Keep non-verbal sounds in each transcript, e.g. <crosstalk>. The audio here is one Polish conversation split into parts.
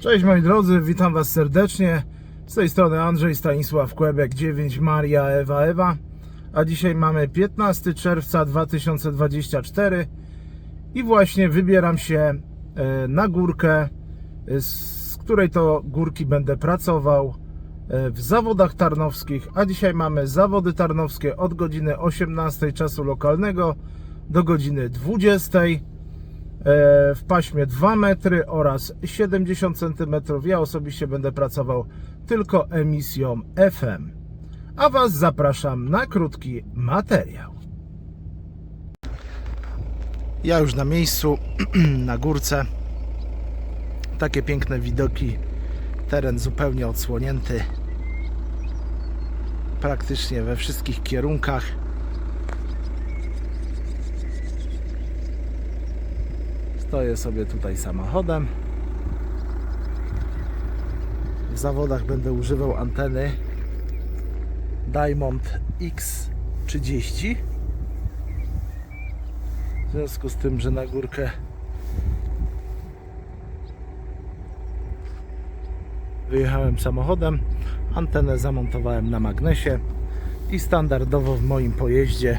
Cześć moi drodzy, witam Was serdecznie. Z tej strony Andrzej Stanisław Kłebek, 9 Maria Ewa Ewa. A dzisiaj mamy 15 czerwca 2024 i właśnie wybieram się e, na górkę, e, z której to górki będę pracował e, w zawodach tarnowskich. A dzisiaj mamy zawody tarnowskie od godziny 18 czasu lokalnego do godziny 20 e, w paśmie 2 metry oraz 70 cm. Ja osobiście będę pracował tylko emisją FM. A Was zapraszam na krótki materiał. Ja już na miejscu, <clears throat> na górce. Takie piękne widoki. Teren zupełnie odsłonięty. Praktycznie we wszystkich kierunkach. Stoję sobie tutaj samochodem. W zawodach będę używał anteny Diamond X30. W związku z tym, że na górkę wyjechałem samochodem, antenę zamontowałem na magnesie i standardowo w moim pojeździe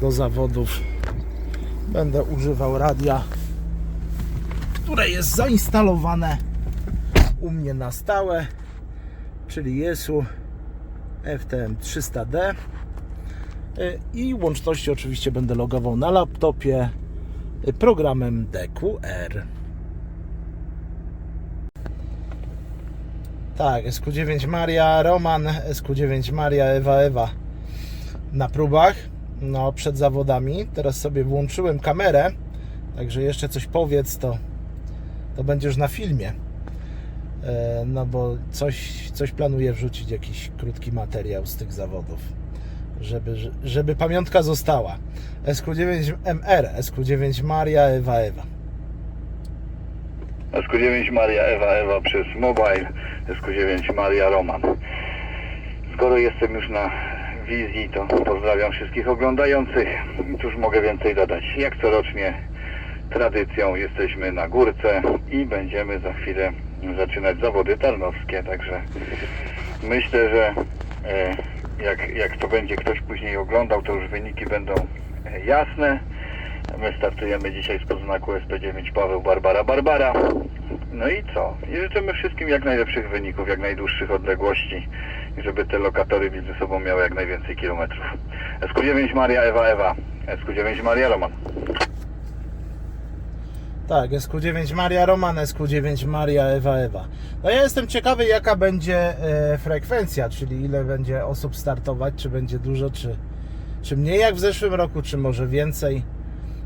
do zawodów będę używał radia, które jest zainstalowane u mnie na stałe, czyli Jesu FTM 300D Y, i łączności oczywiście będę logował na laptopie programem DQR. Tak, SQ9 Maria Roman, SQ9 Maria Ewa Ewa na próbach, no przed zawodami. Teraz sobie włączyłem kamerę, także jeszcze coś powiedz, to, to będzie już na filmie. E, No bo coś, coś planuję wrzucić, jakiś krótki materiał z tych zawodów, żeby, żeby pamiątka została. SQ9 MR, SQ9 Maria Ewa Ewa. SQ9 Maria Ewa Ewa przez mobile, SQ9 Maria Roman. Skoro jestem już na wizji, to pozdrawiam wszystkich oglądających. I Cóż mogę więcej dodać? Jak corocznie tradycją jesteśmy na górce i będziemy za chwilę zaczynać zawody tarnowskie, także myślę, że e, jak, jak to będzie ktoś później oglądał, to już wyniki będą e, jasne. My startujemy dzisiaj spod znaku SP9 Paweł Barbara Barbara. No i co? I życzymy wszystkim jak najlepszych wyników, jak najdłuższych odległości i żeby te lokatory między sobą miały jak najwięcej kilometrów. SQ9 Maria Ewa Ewa, SQ9 Maria Roman. Tak, SQ9 Maria Roman, SQ9 Maria Ewa Ewa. No ja jestem ciekawy jaka będzie e, frekwencja, czyli ile będzie osób startować, czy będzie dużo, czy, czy mniej jak w zeszłym roku, czy może więcej.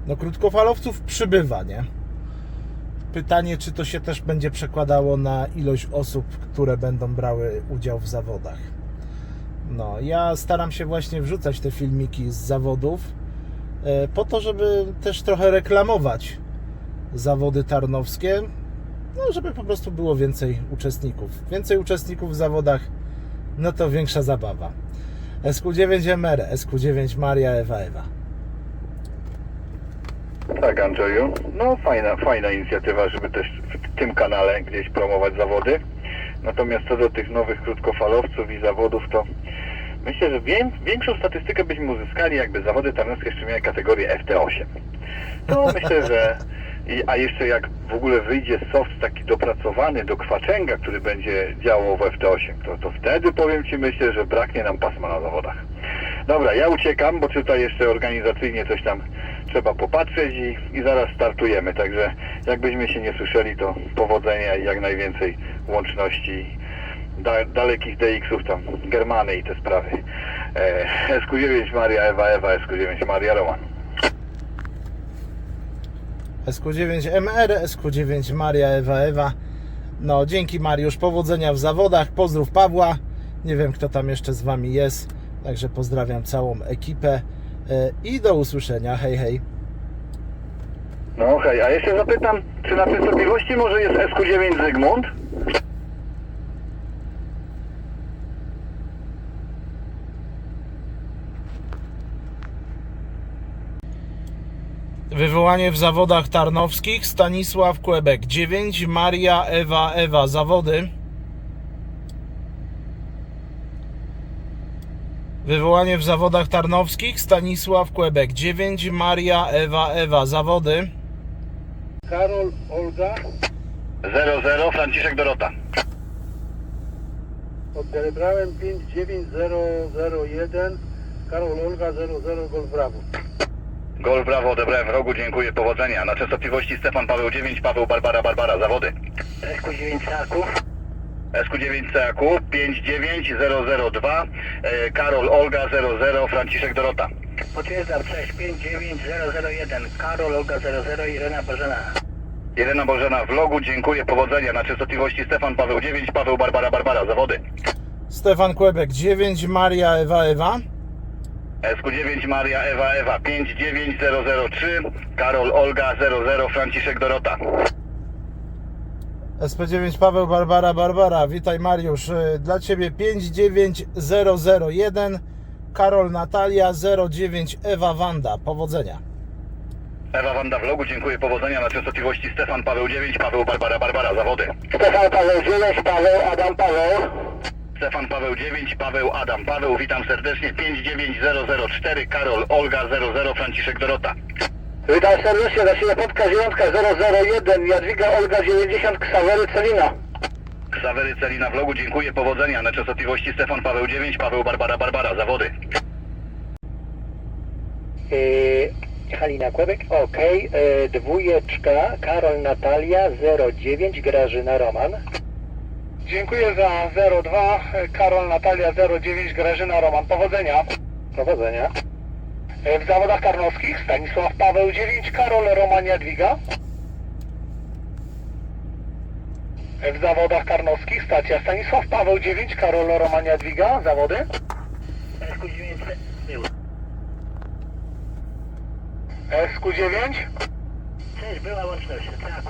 No krótkofalowców przybywa, nie? Pytanie, czy to się też będzie przekładało na ilość osób, które będą brały udział w zawodach. No, ja staram się właśnie wrzucać te filmiki z zawodów, e, po to, żeby też trochę reklamować zawody tarnowskie, no żeby po prostu było więcej uczestników. Więcej uczestników w zawodach, no to większa zabawa. SQ9 MR, SQ9 Maria Ewa Ewa. Tak, Andrzeju. No fajna, fajna inicjatywa, żeby też w tym kanale gdzieś promować zawody. Natomiast co do tych nowych krótkofalowców i zawodów, to myślę, że wię, większą statystykę byśmy uzyskali, jakby zawody tarnowskie jeszcze miały kategorię FT8. To myślę, że i, a jeszcze jak w ogóle wyjdzie soft taki dopracowany do kwaczęga, który będzie działał w FT8, to, to wtedy powiem Ci, myślę, że braknie nam pasma na zawodach. Dobra, ja uciekam, bo tutaj jeszcze organizacyjnie coś tam trzeba popatrzeć i, i zaraz startujemy. Także jakbyśmy się nie słyszeli, to powodzenia i jak najwięcej łączności da, dalekich DX-ów tam, Germany i te sprawy. E, SQ9 Maria Ewa Ewa, SQ9 Maria Roman. SQ9 MR, SQ9 Maria Ewa Ewa. No, dzięki Mariusz, powodzenia w zawodach. Pozdrów Pawła. Nie wiem, kto tam jeszcze z Wami jest, także pozdrawiam całą ekipę i do usłyszenia. Hej, hej. No hej, a jeszcze zapytam, czy na częstotliwości może jest SQ9 Zygmunt? Wywołanie w zawodach tarnowskich Stanisław Kłebek 9 Maria Ewa Ewa zawody Wywołanie w zawodach tarnowskich Stanisław Kłebek 9 Maria Ewa Ewa zawody Karol, Olga, 00 Franciszek Dorota. odebrałem 59001, Karol, Olga, 00, Golf Bravo. Gol brawo, odebrałem w rogu, dziękuję, powodzenia. Na częstotliwości Stefan Paweł 9, Paweł Barbara Barbara, zawody. SQ9 Saków, SQ9 CAQ 59002, e, Karol Olga 00 Franciszek Dorota. potwierdzam 659001, Karol, Olga, 00, Irena Bożena. Irena Bożena w logu, dziękuję, powodzenia. Na częstotliwości Stefan Paweł 9, Paweł Barbara Barbara, zawody. Stefan Kłebek 9 Maria Ewa Ewa SQ9 Maria Ewa Ewa 59003, Karol Olga 00 Franciszek Dorota. SP9 Paweł Barbara Barbara Witaj Mariusz Y, Dla Ciebie 59001 Karol Natalia 09 Ewa Wanda Powodzenia Ewa Wanda w logu, dziękuję, powodzenia. Na częstotliwości Stefan Paweł 9, Paweł Barbara Barbara, zawody. Stefan Paweł 9, Paweł, Adam Paweł. Stefan Paweł 9, Paweł Adam Paweł, witam serdecznie. 59004, Karol Olga 00 Franciszek Dorota. Witam serdecznie, dla Ciebie Podka 9, 001, Jadwiga, Olga, 90, Ksawery, Celina. Ksawery Celina w logu, dziękuję, powodzenia. Na częstotliwości Stefan Paweł 9, Paweł Barbara Barbara, zawody. Yy, Halina Kłebek, ok. Yy, dwójeczka, Karol Natalia, 09, Grażyna Roman. Dziękuję za 02, Karol Natalia, 09, Grażyna Roman. Powodzenia. Powodzenia. Yy, W zawodach karnowskich Stanisław Paweł 9, Karol Roman Jadwiga. Yy, W zawodach karnowskich stacja Stanisław Paweł 9, Karol Roman Jadwiga. Zawody. SQ9? Cześć, była łączność, tak.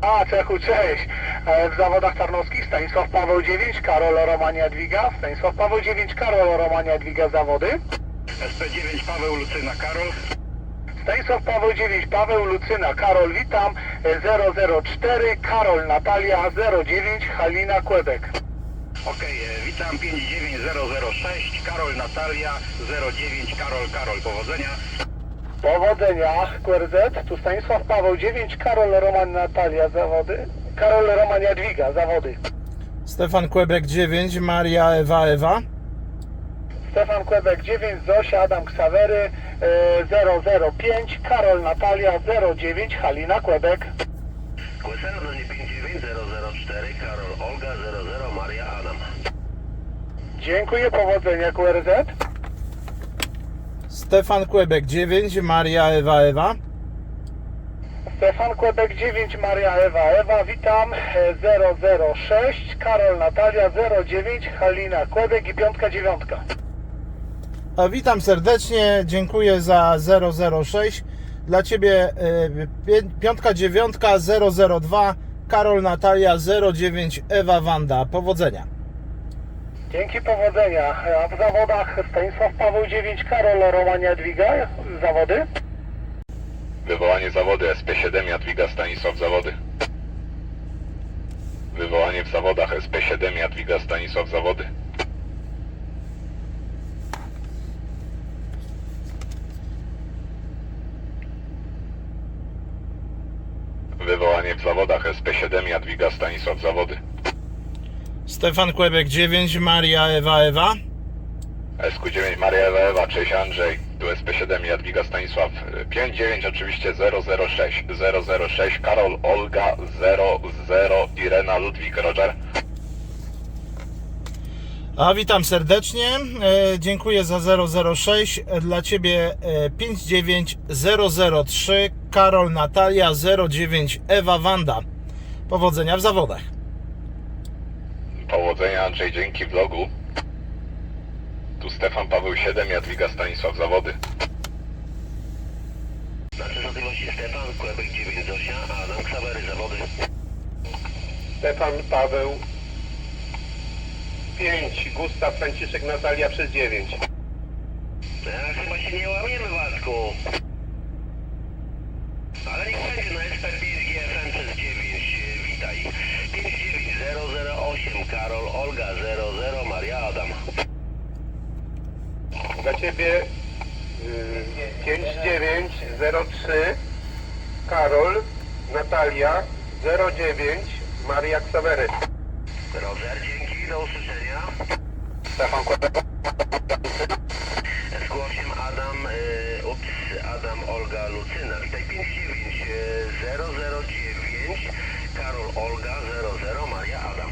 A, Cechu, cześć. E, W zawodach tarnowskich Stanisław Paweł 9, Karol Romania Jadwiga. Stanisław Paweł 9, Karol Romania Jadwiga zawody. SP9 Paweł Lucyna Karol. Stanisław Paweł 9, Paweł Lucyna, Karol witam. E, 004, Karol Natalia 09, Halina Kłebek. Okej, e, witam 59006, Karol Natalia 09, Karol Karol, powodzenia. Powodzenia, QRZ. Tu Stanisław Paweł 9, Karol Roman Natalia zawody. Karol Roman Jadwiga zawody. Stefan Kłebek 9 Maria Ewa Ewa Stefan Kłebek 9, Zosia, Adam Ksawery e, 005, Karol Natalia 09, Halina Kłebek. QSL 59004, Karol Olga 00, Maria Adam. Dziękuję, powodzenia QRZ. Stefan Kłebek 9 Maria Ewa Ewa Stefan Kłebek 9, Maria Ewa Ewa, witam e, 006, Karol Natalia 09, Halina Kłebek i piątka dziewiątka. Witam serdecznie, dziękuję za 006 Dla Ciebie y, pię- piątka dziewiątka 002 Karol Natalia 09 Ewa Wanda Powodzenia Dzięki, powodzenia. A w zawodach Stanisław Paweł 9, Karol Roman Jadwiga, zawody. Wywołanie zawody SP7 Jadwiga Stanisław Zawody. Wywołanie w zawodach SP7 Jadwiga Stanisław Zawody. Wywołanie w zawodach SP7 Jadwiga Stanisław Zawody. Stefan Kłebek 9 Maria Ewa Ewa. SQ9 Maria Ewa Ewa, cześć Andrzej, tu SP7 Jadwiga Stanisław, 59 oczywiście 006, 006 Karol Olga 00 Irena Ludwik Roger. A witam serdecznie, e, dziękuję za 006 Dla Ciebie e, 59003 Karol Natalia 09 Ewa Wanda Powodzenia w zawodach Powodzenia Andrzej, dzięki vlogu. Tu Stefan Paweł 7 Jadwiga Stanisław Zawody. Na częstotliwości Stefan, Kłebek 9 Zosia, Adam Ksawery, zawody. Stefan Paweł 5, Gustaw Franciszek Natalia przez 9. Ja chyba się nie łamiemy, Waldku. 008 Karol Olga 00 Maria Adam. Dla Ciebie y, 5903 Karol Natalia 09 Maria Ksawery. Roger, dzięki, do usłyszenia. Stefan. SQ8 Adam, y, ups, Adam Olga Lucyna. Witaj 59 y, 009 Karol Olga 00 Maria Adam.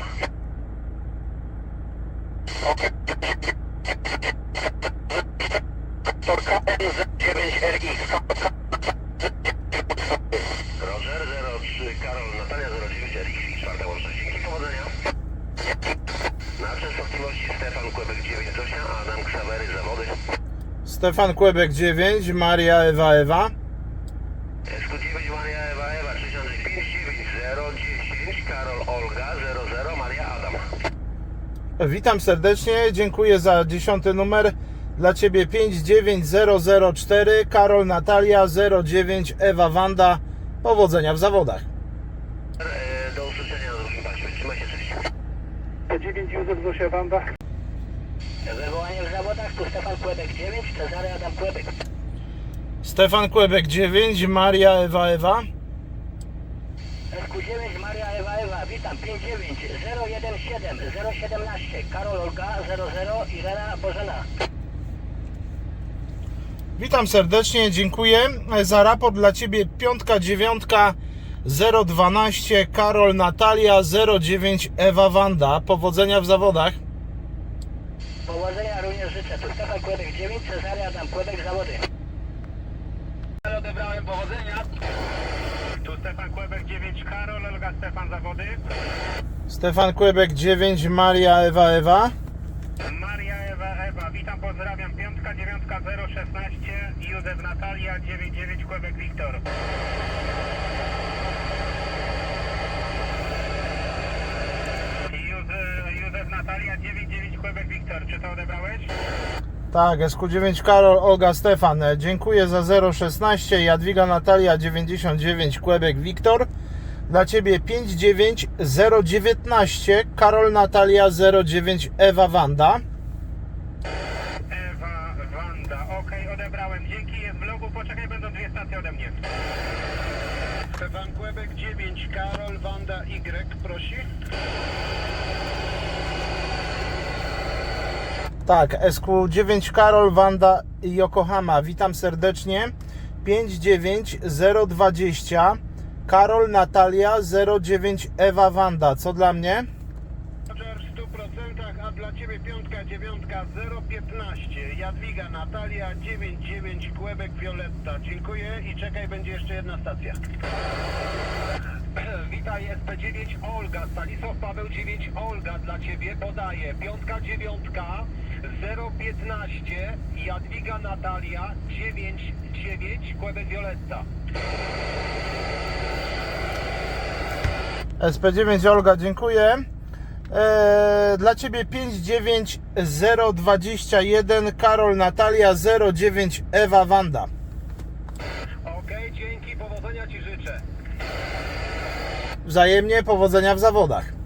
Roger 03 Karol Natalia 09 RX czwarta łączność. Dzięki, powodzenia. Na częstotliwości Stefan Kłebek 98 Adam Ksawery Zawody. Stefan Kłebek 9, Maria Ewa Ewa. SQ9 Maria Ewa Ewa 3959010 Karol Olga 00 Maria Adam. Witam serdecznie, dziękuję za dziesiąty numer. Dla Ciebie 59004, Karol Natalia 09, Ewa Wanda. Powodzenia w zawodach. E, Do usłyszenia paśmie. Trzymaj się, cześć. P9 Józef Zosia Wanda. Wywołanie w zawodach tu Stefan Kłebek 9, Cezary Adam Kłebek. Stefan Kłebek 9, Maria Ewa Ewa. SQ9 Maria Ewa Ewa, witam 59 017 017 Karol Olga 00 Irena Bożena. Witam serdecznie, dziękuję. Za raport dla Ciebie piątka, dziewiątka 012, Karol Natalia 09, Ewa Wanda. Powodzenia w zawodach. Powodzenia również życzę. Tu Stefan Kłebek 9, Cezary Adam Kłebek Zawody. Odebrałem powodzenia. Tu Stefan Kłebek 9 Karol Olga Stefan Zawody. Stefan Kłebek 9, Maria Ewa Ewa. Maria Ewa Ewa. Witam, pozdrawiam. Piątka, dziewiątka 016 Józef Natalia 99 Kłebek Wiktor. Józef, Józef Natalia 99 Kłebek Wiktor. Czy to odebrałeś? Tak, SQ9 Karol, Olga Stefan. Dziękuję za 016, Jadwiga Natalia 99, Kłebek Wiktor. Dla Ciebie 59019, Karol Natalia 09, Ewa Wanda. Ewa Wanda. Okej, odebrałem. Dzięki, jest w logu. Poczekaj, będą dwie stacje ode mnie. Stefan Kłebek 9, Karol Wanda Y prosi. Tak, SQ9 Karol, Wanda i Yokohama. Witam serdecznie. 59020, Karol Natalia 09, Ewa Wanda. Co dla mnie? Roger w 100%, a dla Ciebie piątka, dziewiątka 015, Jadwiga Natalia 99, Kłebek Violetta. Dziękuję i czekaj, będzie jeszcze jedna stacja. <clears throat> Witaj SP9 Olga, Stanisław Paweł 9 Olga dla Ciebie podaje. Piątka, dziewiątka 015, Jadwiga Natalia 99, Kłebek Violetta. SP9 Olga, dziękuję. Eee, dla Ciebie 59021, Karol Natalia 09, Ewa Wanda. Okej, dzięki, powodzenia Ci życzę. Wzajemnie powodzenia w zawodach.